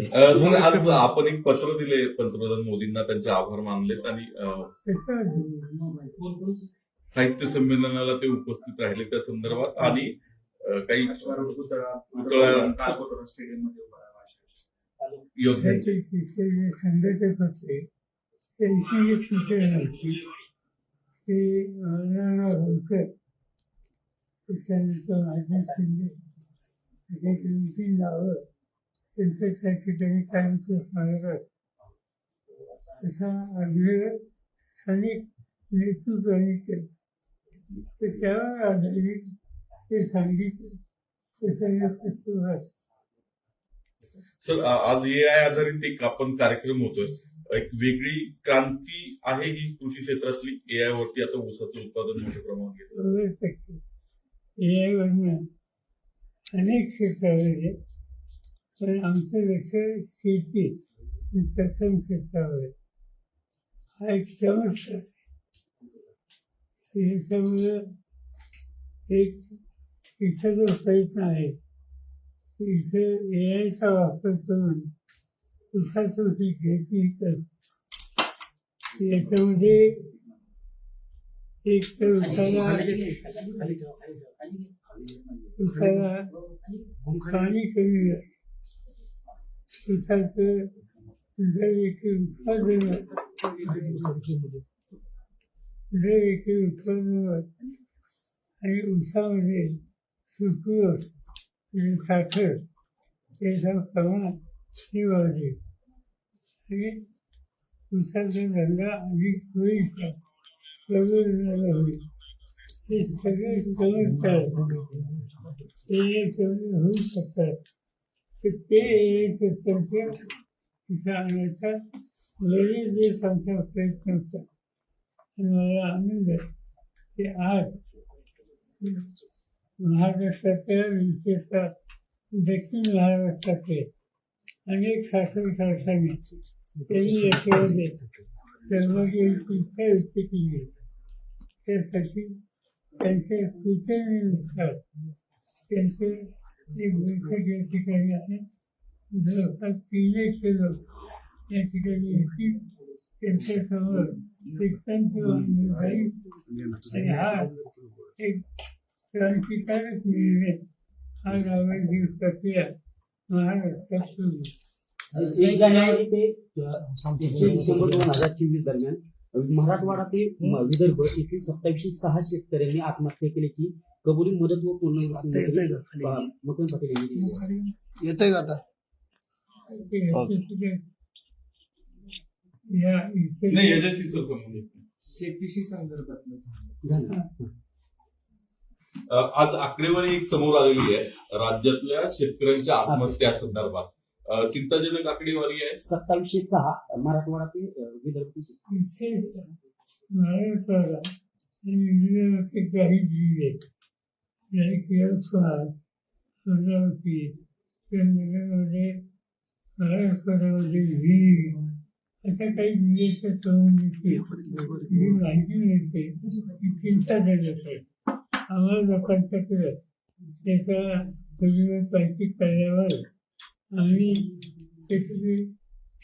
अ, sir आज आपण एक पत्र दिले पंतप्रधान मोदींना त्यांचे आभार मानलेत आणि साहित्य संमेलनाला ते उपस्थित राहिले त्या संदर्भात आणि काही योद्ध्यांचे त्याचे होते. त्यांची एक सूचना होती. की नाना होलकर त्याच्यानंतर अजित शिंदे. असे दोन तीन नावं. त्यांचं त्या ठिकाणी कायमचं स्मारक असतं तसा स्थानिक नेतृत्वाने केला. तर त्यावर आधारित ते सांगितलं पुस्तक आहे. सर आज ए आय आधारित एक आपण कार्यक्रम होतोय. एक वेगळी क्रांती आहे ही कृषी क्षेत्रातली. ए आय वरती आता ऊसाचं उत्पादन मोठ्या प्रमाणात घेतलं ए आय वरनं अनेक क्षेत्रावर आहे पण आमचं लक्ष शेती आणि तत्सम क्षेत्रावर हा एक चमत्कार याच्यामुळं एक इथं जो प्रयत्न आहे. इथे इथं ए आयचा वापर करून उसाचं पीक घ्यायची तर याच्यामध्ये एक तर उसाला उसाला पाणी कमी आहे जर एकरी उत्पादन जर एकरी उत्पादन आणि उसामध्ये सुक्रोज म्हणजे साखर याचं प्रमाण हे वाढले आणि उसाचा धंदा अधिक सोयीचा प्रबोधनाला होईल हे सगळे चमत्कार हे तेवढे होऊ शकतात ते संख्या तिथे तिथं आणण्याचा बरेच आमचा प्रयत्न होता मला आनंद की आज महाराष्ट्रातल्या विशेषतः दक्षिण महाराष्ट्रातले अनेक शासन संस्थांनी त्यांनी याच्यामध्ये सर्वांची व्हायची व्यक्त केली त्यासाठी त्यांच्या सूचनेनुसार त्यांचे या ठिकाणी आहे. जवळपास तीन एकशे लोक या ठिकाणी त्यांच्यासमोर आणि हा एक क्रांतिकारक निर्णय. हा लावायची प्रक्रिया महाराष्ट्रात सुरू डिसेंबर दोन हजार चोवीस दरम्यान मराठवाडा ते विदर्भ येथील सत्तावीसशे सहा शेतकऱ्यांनी आत्महत्या केल्याची कबुली मदत व पुनर्वसन मंत्री पा- मकरंद पाटील यांनी दिली आहे. येतोय का आता? या इथे नाही याच्याशी सर संबंधित नाही. शेतीशी संदर्भातलं झालं. झालं. अ, आज आकडेवारी एक समोर आलेली आहे. राज्यातल्या शेतकऱ्यांच्या आत्महत्या संदर्भात. अ, चिंताजनक आकडेवारी आहे. सत्तावीसशे सहा मराठवाडा ते अ, विदर्भ ते शेतकरी. विशेष महाराष्ट्राला आणि विदर्भाचे काही अमरावती त्या नगरमध्ये महाराष्ट्रामध्ये अशा काही जिल्ह्याच्या संबंधीची जी माहिती मिळते ती चिंताजनक आहे आम्हाला लोकांच्याकडे त्याचा सगळं माहिती कळल्यावर आम्ही त्याची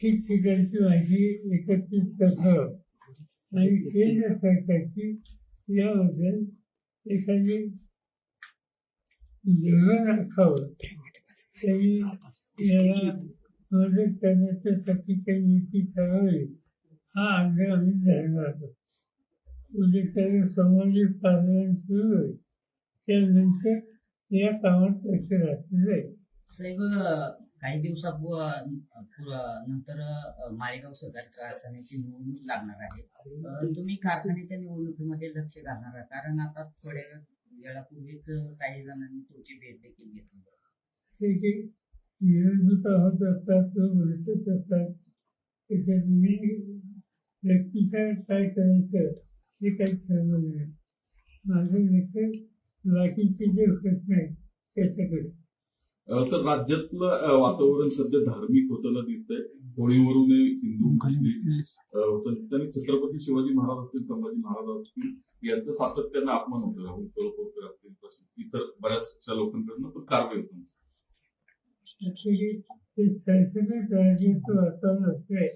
ठिकठिकाणची माहिती एकत्रित करतो. आणि केंद्र सरकारची याबद्दल एखादी धोरण आखावं त्यांनी याला मदत करण्याच्यासाठी काही नीती ठरवली हा आग्रह आम्ही धरला होता उद्या पार्लमेंट सुरू होईल त्यानंतर या कामात लक्ष राखलं जाईल साहेब काही दिवसात नंतर अ, माळेगाव सहकारी कारखान्याची निवडणूक लागणार आहे तुम्ही कारखान्याच्या निवडणुकीमध्ये लक्ष घालणार आहे कारण आता थोड्या वेळापूर्वीच काही जणांनी तुमची भेट देखील घेतली. ते जे होत असतात किंवा असतात त्याच्यात मी व्यक्तीच्या काय करायचं हे काही ठरवलं नाही. माझं लक्ष बाकीचे जे प्रश्न आहेत त्याच्याकडे. सर राज्यातलं वातावरण सध्या धार्मिक होताना दिसतंय. होळीवरून हिंदू मुस्लिम दिसतं आणि छत्रपती शिवाजी महाराज असतील संभाजी महाराज असतील यांचं सातत्यानं अपमान होतो. राहुल तळकोरकर असतील इतर बऱ्याचशा लोकांकडनं पण कारवाई होतं ऍक्च्युली राज्याचं वातावरण असते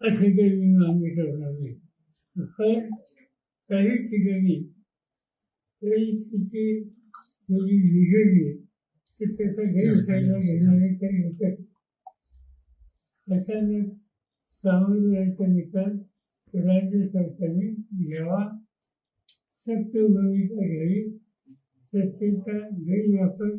असे काही मी मान्य करणार नाही. पण काही ठिकाणी परिस्थिती थोडी बिघडली तर त्याचा गैरफायदा घेणारे काही होतात अचानक सामोरं निकाल राज्य सरकारने घ्यावा सत्य भूमिका घ्यावी सत्तेचा गैरवापर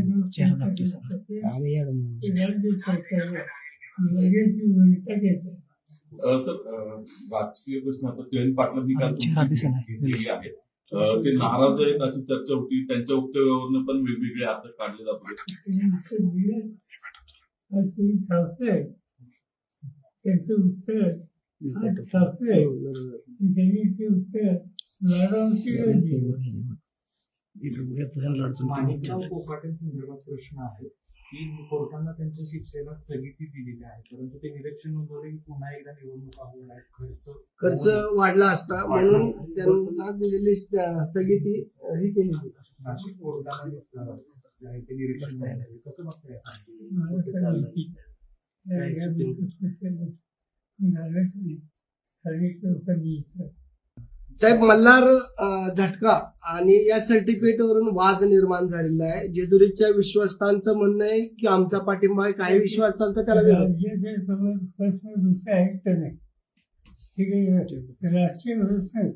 म्हणून. राज्य सरकार लगेच भूमिका घेतात अ, सर राजकीय प्रश्न आता जयंत काल चेहरा दिसेना. भेट घेतलेली आहे ते नाराज आहेत अशी चर्चा होती त्यांच्या वक्तव्यावरनं पण वेगवेगळे अर्थ काढले जात होते आज तुम्ही छापलंय त्याचं उत्तर आज छापलंय त्यांनी ते उत्तर. माणिकराव संदर्भात प्रश्न आहे की कोर्टानं त्यांच्या शिक्षेला स्थगिती दिलेली आहे परंतु ते निरीक्षण नोंदवले की पुन्हा एकदा निवडणुका होणार खर्च खर्च वाढला असता म्हणून त्यांना दिलेली स्थगिती ही केली होती. नाशिक ते निरीक्षण कसं बघताय यासाठी? साहेब मल्हार झटका आणि या सर्टिफिकेट वरून वाद निर्माण झालेला आहे. जेजुरीच्या विश्वासस्थांचं म्हणणं आहे की आमचा पाठिंबा आहे? काही विश्वासस्थांचा त्याला प्रश्न दुसरे आहेत का नाही. ठीक आहे आहेत.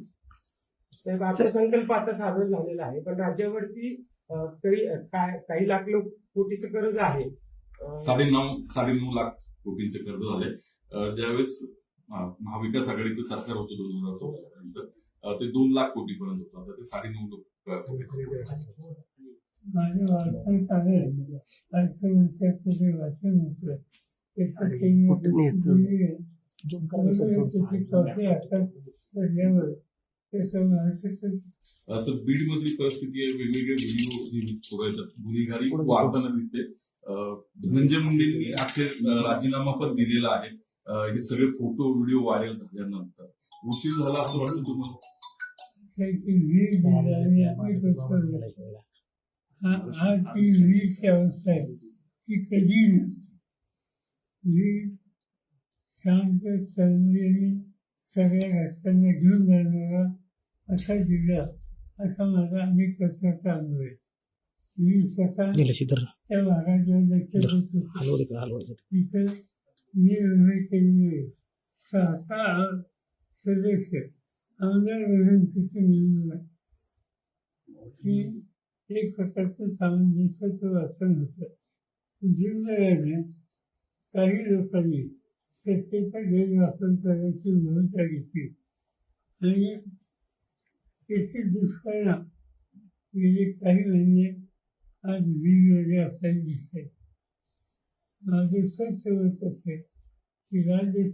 साहेब अर्थसंकल्प आता सादर झालेला आहे पण राज्यावरती काही काही लाख लोक कोटीचं कर्ज आहे. अं, साडेनऊ साडेनऊ लाख कोटींचे कर्ज झाले. अ, ज्यावेळेस महाविकास आघाडीचं सरकार होतं दोन हजार चौदा पर्यंत ते दोन लाख कोटी पर्यंत होतं. आता ते कोटी वाचन होतं त्याचं महाराष्ट्राचं असं बीड मधली परिस्थिती आहे. वेगवेगळे व्हिडिओ आहेत गुन्हेगारी वाढताना दिसते. धनंजय मुंडेंनी अखेर राजीनामा पण दिलेला आहे. हे सगळे फोटो व्हिडिओ व्हायरल झाल्यानंतर. उशीर झाला असं वाटतं तुम्हाला. हा ती अवस्था आहे कधी वीज शांत सौंदर्याने सगळ्या घटकांना घेऊन जाणारा असा जिल्हा असा माझा अनेक वर्षाचा अनुभव आहे. मी स्वतः त्या भागात जेव्हा लक्ष देत. तिथं मी उभे केलेले सदस्य आमदार म्हणून तिथे ही एक प्रकारचं सामंजस्याचं वाचन होतं. दुर्दैवाने काही लोकांनी सत्तेचा गैरवापर करायची भूमिका घेतली. आणि त्याचे दुष्परिणाम गेले काही महिने आज वेगवेगळे आपल्याला दिसत आहेत माझं स्वच्छ असते असेल की राज्य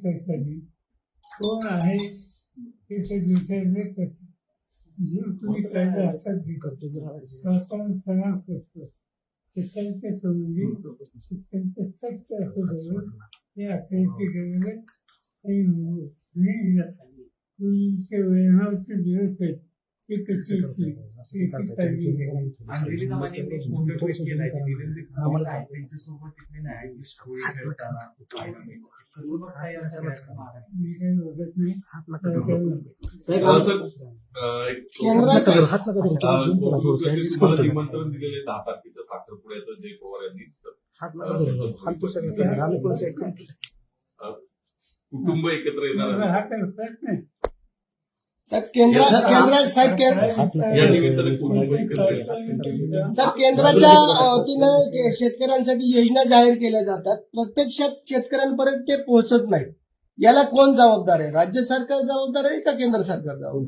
कोण आहे हे तर विचार तुम्ही कायदा हातात घेतो आपण खराब करतो. त्याच्या संबंधी अत्यंत सक्त असं धोरण हे असायची गरज काही आणि वैभवाचे दिवस आहेत. अंजली एक मोठं केलाय आहेत त्यांच्यासोबत तिथले न्यायाधीश खेळताना. कसं बघताय या सगळ्या. निमंत्रण दिलेले दहा तारखेच्या साखरपुड्याचं जय पवार यांनी कुटुंब एकत्र येणार माझा आहे हा काही प्रश्न आहे. साहेब केंद्र केंद्र साहेब साहेब केंद्राच्या वतीनं के- शेतकऱ्यांसाठी योजना जाहीर केल्या जातात. प्रत्यक्षात शेतकऱ्यांपर्यंत ते पोहोचत नाहीत. याला कोण जबाबदार आहे? राज्य सरकार जबाबदार आहे का केंद्र सरकार जबाबदार आहे?